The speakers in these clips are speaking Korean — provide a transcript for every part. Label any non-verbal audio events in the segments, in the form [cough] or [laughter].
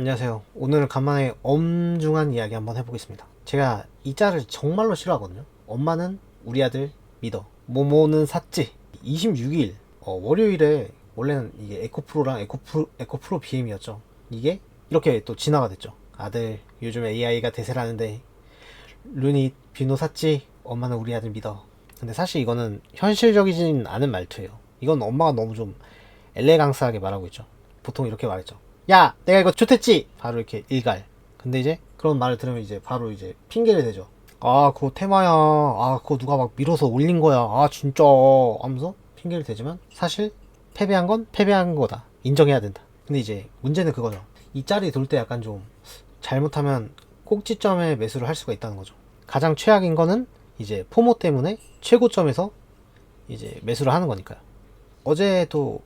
안녕하세요. 오늘은 간만에 엄중한 이야기 한번 해보겠습니다. 제가 이 짤을 정말로 싫어하거든요. 엄마는 우리 아들 믿어. 모모는 샀지. 26일 어, 월요일에 원래는 이게 에코프로랑 에코프로, 에코프로 BM이었죠. 이게 이렇게 또 진화가 됐죠. 아들 요즘 AI가 대세라는데 루닛 비노 샀지. 엄마는 우리 아들 믿어. 근데 사실 이거는 현실적이진 않은 말투예요. 이건 엄마가 너무 좀 엘레강스하게 말하고 있죠. 보통 이렇게 말했죠. 야, 내가 이거 좋댔지? 바로 이렇게 일갈. 근데 이제 그런 말을 들으면 이제 바로 이제 핑계를 대죠. 아, 그거 테마야. 아, 그거 누가 막 밀어서 올린 거야. 아, 진짜. 하면서 핑계를 대지만 사실 패배한 건 패배한 거다. 인정해야 된다. 근데 이제 문제는 그거죠. 이 짤이 돌때 약간 좀 잘못하면 꼭지점에 매수를 할 수가 있다는 거죠. 가장 최악인 거는 이제 포모 때문에 최고점에서 이제 매수를 하는 거니까요. 어제도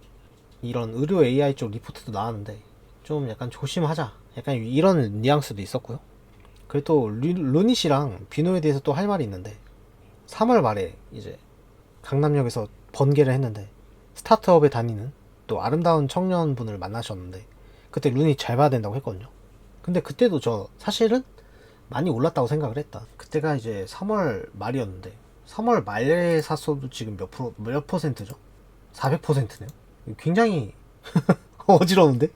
이런 의료 AI 쪽 리포트도 나왔는데 좀 약간 조심하자. 약간 이런 뉘앙스도 있었고요. 그리고 또 루, 루닛이랑 비노에 대해서 또 할 말이 있는데 3월 말에 이제 강남역에서 번개를 했는데 스타트업에 다니는 또 아름다운 청년분을 만나셨는데 그때 루닛 잘 봐야 된다고 했거든요. 근데 그때도 저 사실은 많이 올랐다고 생각을 했다. 그때가 이제 3월 말이었는데 3월 말에 샀어도 지금 몇 프로 몇 퍼센트죠? 400%네요. 굉장히 [laughs] 어지러운데?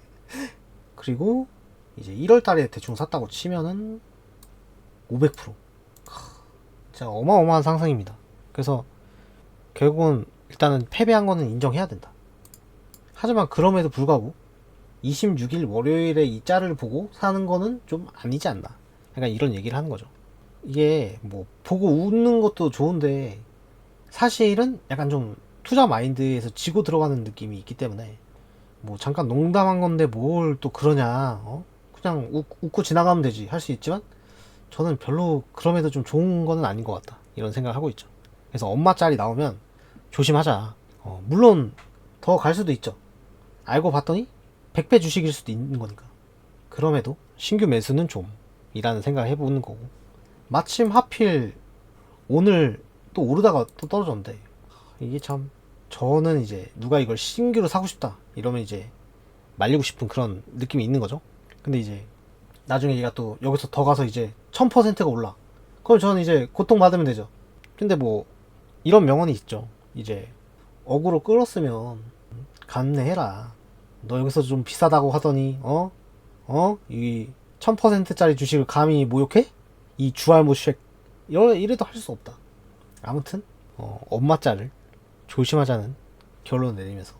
그리고 이제 1월 달에 대충 샀다고 치면은 500%. 하, 진짜 어마어마한 상승입니다. 그래서 결국은 일단은 패배한 거는 인정해야 된다. 하지만 그럼에도 불구하고 26일 월요일에 이 짤을 보고 사는 거는 좀 아니지 않나. 약간 이런 얘기를 하는 거죠. 이게 뭐 보고 웃는 것도 좋은데 사실은 약간 좀 투자 마인드에서 지고 들어가는 느낌이 있기 때문에 뭐 잠깐 농담한 건데 뭘 또 그러냐 어? 그냥 웃, 웃고 지나가면 되지 할 수 있지만 저는 별로 그럼에도 좀 좋은 거는 아닌 것 같다 이런 생각을 하고 있죠. 그래서 엄마 짤이 나오면 조심하자. 어, 물론 더 갈 수도 있죠. 알고 봤더니 100배 주식일 수도 있는 거니까. 그럼에도 신규 매수는 좀 이라는 생각을 해보는 거고. 마침 하필 오늘 또 오르다가 또 떨어졌는데. 이게 참 저는 이제 누가 이걸 신규로 사고 싶다 이러면 이제 말리고 싶은 그런 느낌이 있는 거죠. 근데 이제 나중에 얘가 또 여기서 더 가서 이제 1000%가 올라. 그럼 저는 이제 고통받으면 되죠. 근데 뭐 이런 명언이 있죠. 이제 어그로 끌었으면 감내해라. 너 여기서 좀 비싸다고 하더니 어? 어? 이 1000%짜리 주식을 감히 모욕해? 이 주알못쉑 이러 이래도 할 수 없다. 아무튼 어, 엄마 짤을 조심하자는 결론을 내리면서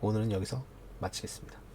오늘은 여기서 마치겠습니다.